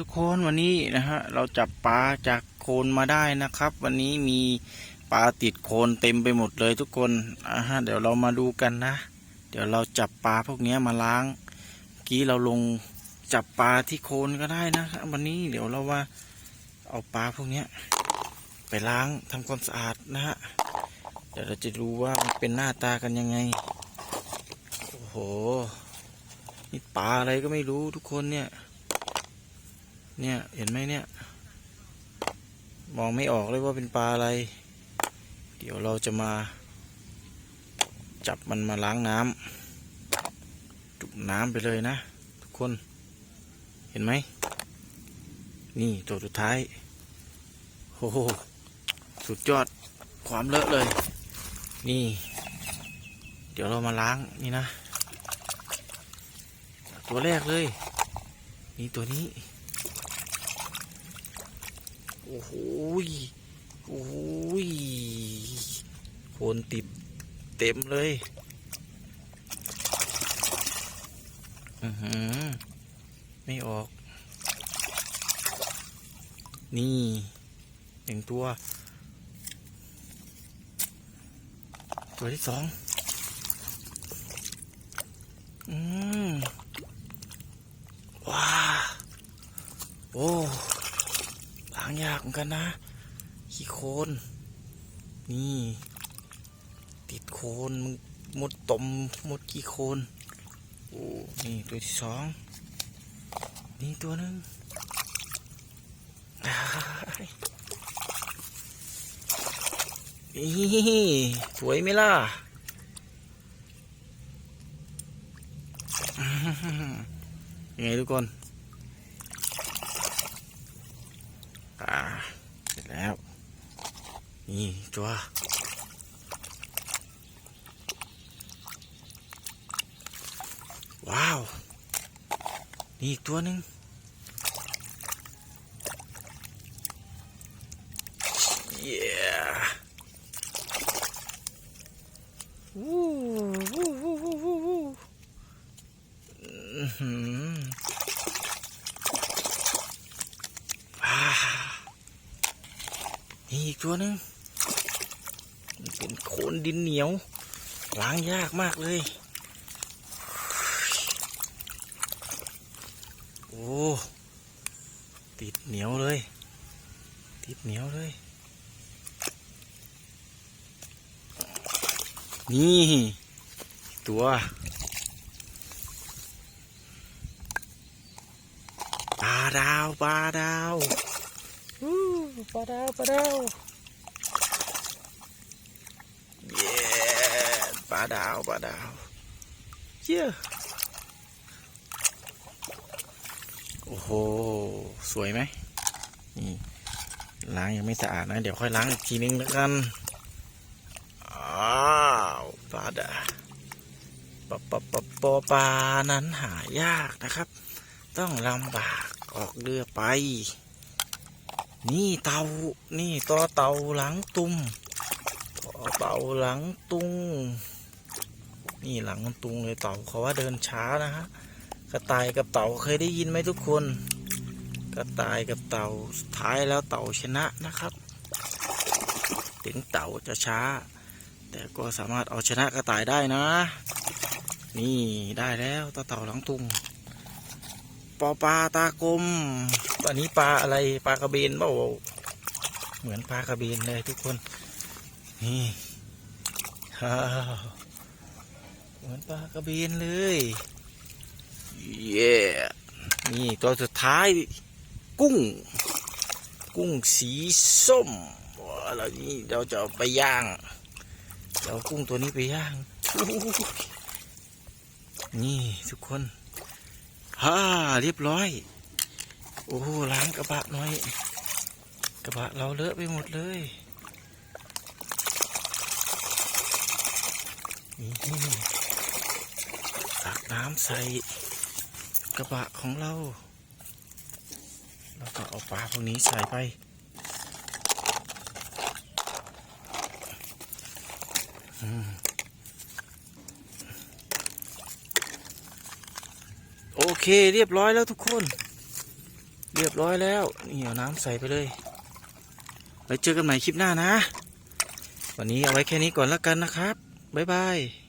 ทุกคนวันนี้นะฮะเราจับปลาจากโคนมาได้นะครับ วันนี้มีปลาติดโคนเต็มไปหมดเลยทุกคนอะฮะเดี๋ยวเรามาดูกันนะ เดี๋ยวเราจับปลาพวกนี้มาล้างเมื่อกี้เราลงจับปลาที่โคนก็ได้นะครับวันนี้เดี๋ยวเราว่าเอาปลาพวกนี้ไปล้างทำความสะอาดนะฮะเดี๋ยวเราจะดูว่ามันเป็นหน้าตากันยังไงโอ้โหนี่ปลาอะไรก็ไม่รู้ทุกคนเนี่ย เนี่ยเห็นไหมเนี่ย มองไม่ออกเลยว่าเป็นปลาอะไร เดี๋ยวเราจะมา จับมันมาล้างน้ำจุ่มน้ำไปเลยนะ ทุกคนเห็นไหม นี่ตัวสุดท้ายโอ้โหสุดยอดความเลอะเลย นี่ เดี๋ยวเรามาล้างนี่นะ ตัวแรกเลย นี่ตัวนี้ โอ้โหโอ้โหโคนติดเต็มเลยอือหือไม่ออก นี่หนึ่งตัว ตัวที่สองอืม ว้า โอ้ ล้าง ยากเหมือนกันนะ ขี้โคนนี่ ติดโคนมึงมดตมมดขี้โคนโอ้นี่ตัวที่สองนี่ตัวหนึ่งอ้ยนี่สวยไหมล่ะยังไงทุกคน อ่าเสร็จแล้ว นี่ตัวว้าว นี่อีกตัวหนึ่งเย้วู้วู้วู้วู้วู้วู้อื้อหือว้าวนี่อีกตัวหนึงมัน เป็นโคลนดินเหนียว ล้างยากมากเลย โอ้ ติดเหนียวเลย ติดเหนียวเลย นี่ ตัวปลาดาวปลาดาวปลาดาวปลาดาว เย้ปลาดาวปลาดาวเย้โอ้โห สวยไหมนี่ล้างยังไม่สะอาดนะ เดี๋ยวค่อยล้างอีกทีนึงแล้วกัน อ้าวปลาดาปปปปปลานั้นหายากนะครับ ต้องลำบากออกเรือไป นี่เตา นี่ต่อเตาหลังตุ่ม เตาหลังตุง นี่หลังมันตุงเลยเต่าเขาว่าเดินช้านะฮะกระต่ายกับเต่าเคยได้ยินไหมทุกคน กระต่ายกับเต่าสุดท้ายแล้วเต่าชนะนะครับ ถึงเต่าจะช้า แต่ก็สามารถเอาชนะกระต่ายได้นะ นี่ได้แล้วต่อเต่าหลังตุงปอปลาตากลมอันนี้ปลาอะไรปลากระเบนเปล่าเหมือนปลากระเบนเลยทุกคน นี่ฮ่าวเหมือนปลากระเบนเลย เย้นี่ตัวสุดท้าย กุ้ง กุ้งสีส้มว้าแล้วนี่เราจะไปย่างเราเอากุ้งตัวนี้ไปย่าง นี่ทุกคนฮ่าเรียบร้อย โอ้ล้างกระบะหน่อย กระบะเราเลอะไปหมดเลย ตักน้ำใส่กระบะของเรา แล้วก็เอาปลาพวกนี้ใส่ไป อืมโอเคเรียบร้อยแล้วทุกคน เรียบร้อยแล้ว นี่เอาน้ำใส่ไปเลยไว้เจอกันใหม่คลิปหน้านะ วันนี้เอาไว้แค่นี้ก่อนแล้วกันนะครับ บ๊ายบาย